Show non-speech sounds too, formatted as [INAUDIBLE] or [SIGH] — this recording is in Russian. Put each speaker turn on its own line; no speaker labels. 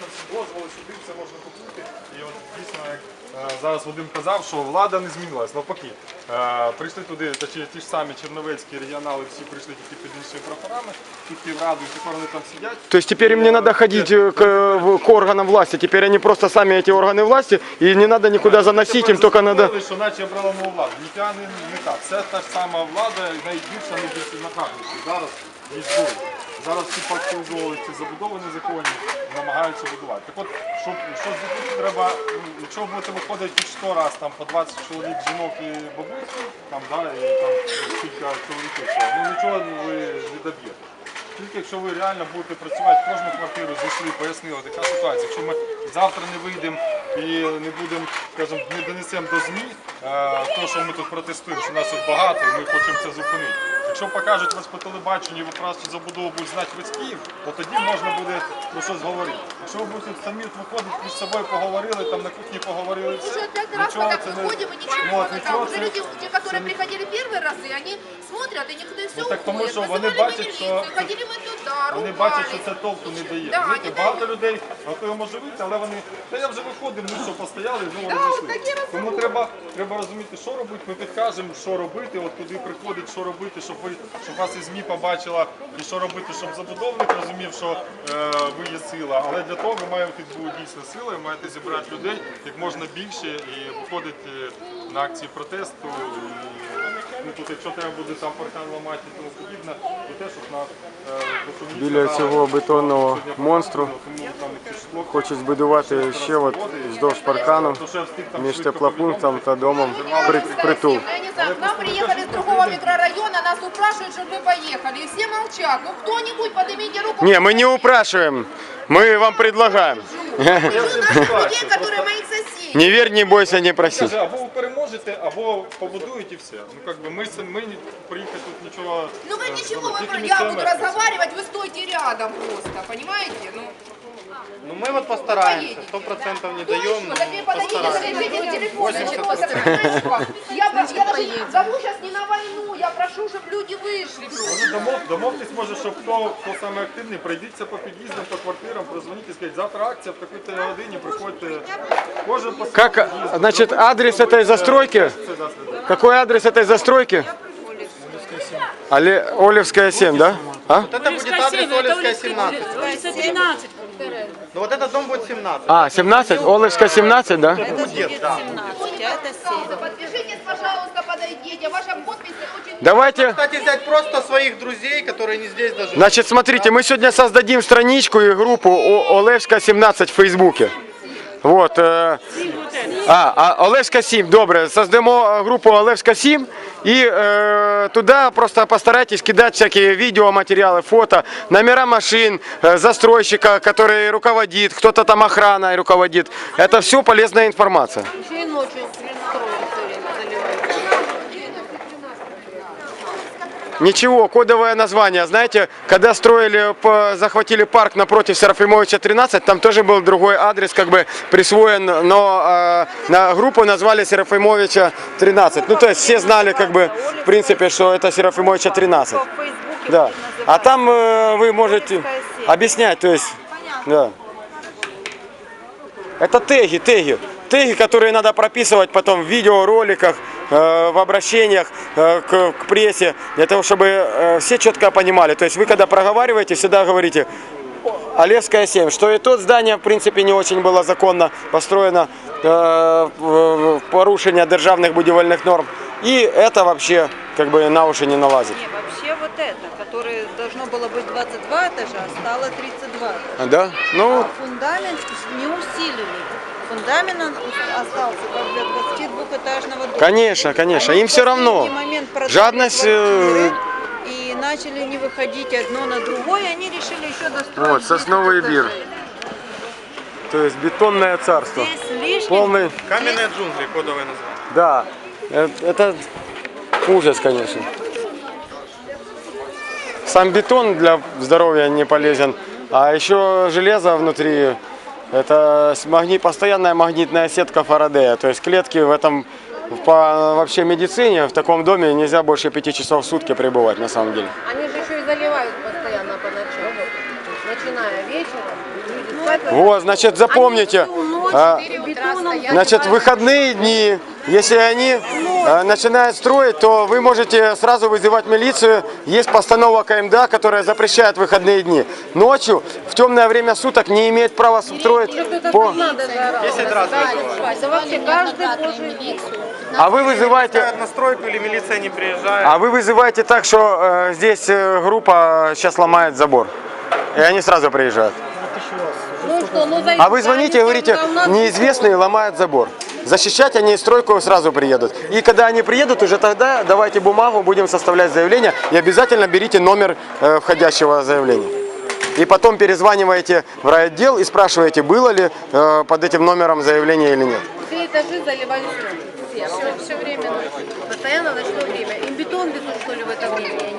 на всі дозволи, сюди все можна купити. І от дійсно, як е, зараз Вадим казав, що влада не змінилась, навпаки. Е, Прийшли туди та ті, ті ж самі черновецькі регіонали, всі прийшли тільки під іншими прапорами, тут Київраду, і тепер вони там сидять.
То есть теперь им не надо ходить э, к, э, к органам власти, теперь они просто сами эти органы власти, и не надо никуда заносить, им только надо...
Заспокоїли, що наче обрала нову владу. Ніфіга не, не так. Все та ж сама влада, найбільша, найбільше направленість. Зараз ніж були. Зараз всі повторювали ці забудови намагаються будувати. Так от, щоб що зробити, треба, ну, якщо ви будете виходити під 100 раз там по 20 чоловік, жінок і бабусь, там, да, і там кілька чоловіків, ну нічого ви не доб'єте. Тільки якщо ви реально будете працювати в кожну квартиру, зайшли, пояснили, така ситуація. Якщо ми завтра не вийдемо і не будемо, скажімо, не донесемо до ЗМІ, е, то, що ми тут протестуємо, що нас тут багато і ми хочемо це зупинити. Якщо покажуть вас по телебаченню і ви просто забудову будуть знати весь Київ, то тоді можна буде про щось говорити. Якщо ви будете самі от виходити між собою поговорили, там на кухні поговорили,
Уже
все,
пять раз мы
нічого
так
це не
выходим и ничего
Ну, от,
не
нічого
там. Уже
це-
люди, те,
це
которые
не-
приходили первые разы, они смотрят, и никто и все
Ну, так тому
уходят.
що вони
Вызывали
бачать,
милицию,
що це-
ходили мы туда,
Вони
ругались.
бачать, що це толку не дає.
Да,
Знаєте,
не
багато
дає.
людей готові може вийти, але вони, та я вже виходив, ну що, постояли і знову
Да,
розійшли.
такі розмови.
Тому треба, треба розуміти, що робити, ми підкажемо, що робити, от куди приходить, що робити, щоб щоб вас і ЗМІ побачила, і що робити, щоб забудовник розумів, що е, ви є сила. Але для того ви маєте бути дійсно сила, ви маєте зібрати людей як можна більше і виходити на акції протесту. І, ну, тут, якщо треба буде там паркан ламати і тому подібне, то те, щоб нас е, допоміг
Біля
канали.
цього бетонного
Сьогодні
монстру
тому там якісь хлопці
хочуть збудувати ще от вздовж паркану
То, що я встиг там
між
швидко
теплопунктом та домом при- притул.
Ну, Я не знаю, к нам приехали с другого микрорайона, нас упрашивают, чтобы мы поехали. И все молчат. Ну кто-нибудь поднимите руку.
Не, мы не упрашиваем, мы вам предлагаем.
Хочу [LAUGHS] наших людей, которые моих соседей.
Не верь, не бойся, не проси.
Каже, або ви переможете, або побудують і все. Ну как би ми с- ми ні- приїхати тут нічого.
Ну вы
е,
ничего,
зробити.
вы,
Тільки
я
місцеві
буду
мешканці.
разговаривать, вы стойте рядом просто, понимаете? Ну,
Ну мы вот постараемся,
Поедете.
сто процентов не
кто
даем,
еще?
но
Так вы подойдите,
постараемся.
запишите телефон, ничего, совершенно. Я, я даже зову сейчас не на войну, я прошу, чтобы люди вышли.
Може, домов, домовтесь, може, щоб хто, хто саме активний, пройдіться по під'їздам, по квартирам, прозвоніть і скажіть, завтра акція в такій годині, приходьте. Кожен по своєму
Как,
під'їзду.
значит,
Зробіть
адрес
це,
этой застройки?
Це дасть людей.
Какой адрес этой застройки? Але... Олевская 7, да? А?
Вот это будет адрес Олевская 17.
Улица 13.
Ну вот этот дом будет 17.
А, 17? Олевская 17, да?
Будет, да.
17, а это 7.
Подпишитесь, пожалуйста, подойдите. Ваша подпись очень...
Давайте,
Кстати, взять просто своих друзей, которые не здесь даже.
значит, смотрите, мы сегодня создадим страничку и группу О- Олевская 17 в Фейсбуке. Вот. э, А, а Олевська 7, добре. Создамо е, групу Олевська 7 і е, туди просто постарайтесь кидати всякі відеоматеріали, фото, номера машин, э, застройщика, который руководит, кто-то там охраной руководит. Это все полезная информация.
Еще и ночью
Ничего, кодовое название. Знаете, когда строили, по- захватили парк напротив Серафимовича 13, там тоже был другой адрес, как бы присвоен, но э, на группу назвали Серафимовича 13. Ну, то есть все знали, как бы, в принципе, что это Серафимовича 13.
В Фейсбуке
Да. А там э, вы можете объяснять, то есть, да. Это теги, теги. Теги, которые надо прописывать потом в видеороликах, в обращениях э, к, прессе, для того, чтобы э, все четко понимали. То есть вы, когда проговариваете, всегда говорите Олевская 7, что и тут здание, в принципе, не очень было законно построено, э, в- порушение державных будивальных норм. И это вообще как бы на уши не налазит.
Не, вообще вот это, которое должно было быть 22 этажа, а стало 32 этажа.
Да? Ну,
фундамент не усилили. Фундамент остался как для 22-этажного дома.
Конечно, конечно,
Они
им все равно. Жадность, э,
квартиры И начали не выходить одно на другое, они решили еще достроить.
Вот, сосновый
10
бир. то есть бетонное царство.
Здесь лишних
Полный,
Каменные джунгли, кодовое название.
да, э, это ужас, конечно. Сам бетон для здоровья не полезен, а еще железо внутри, это с- магни- постоянная магнитная сетка Фарадея, то есть клетки в этом, по вообще медицине, в таком доме нельзя больше пяти часов в сутки пребывать на самом деле.
Они же еще и заливают постоянно по ночам. Начиная вечером, спать
Вот, значит, запомните, а, значит, выходные дни, если они а, начинают строить, то вы можете сразу вызывать милицию. Есть постанова КМДА, которая запрещает выходные дни. Ночью, в темное время суток, не имеет права строить по...
10 раз вызывают.
Это вообще каждый божий
А вы вызываете...
Ставят на стройку или милиция не приезжает.
А вы вызываете так, что э, здесь э, группа сейчас ломает забор. И они сразу приезжают.
Ну что, ну
А вы звоните и говорите, неизвестные ломают забор. Защищать они стройку сразу приедут. И когда они приедут, уже тогда давайте бумагу, будем составлять заявление. И обязательно берите номер э, входящего заявления. И потом перезваниваете в райотдел и спрашиваете, было ли э, под этим номером заявление или нет.
Все этажи заливались. Все, все, время. Постоянно ночное время. Им бетон везут, что ли, в это время?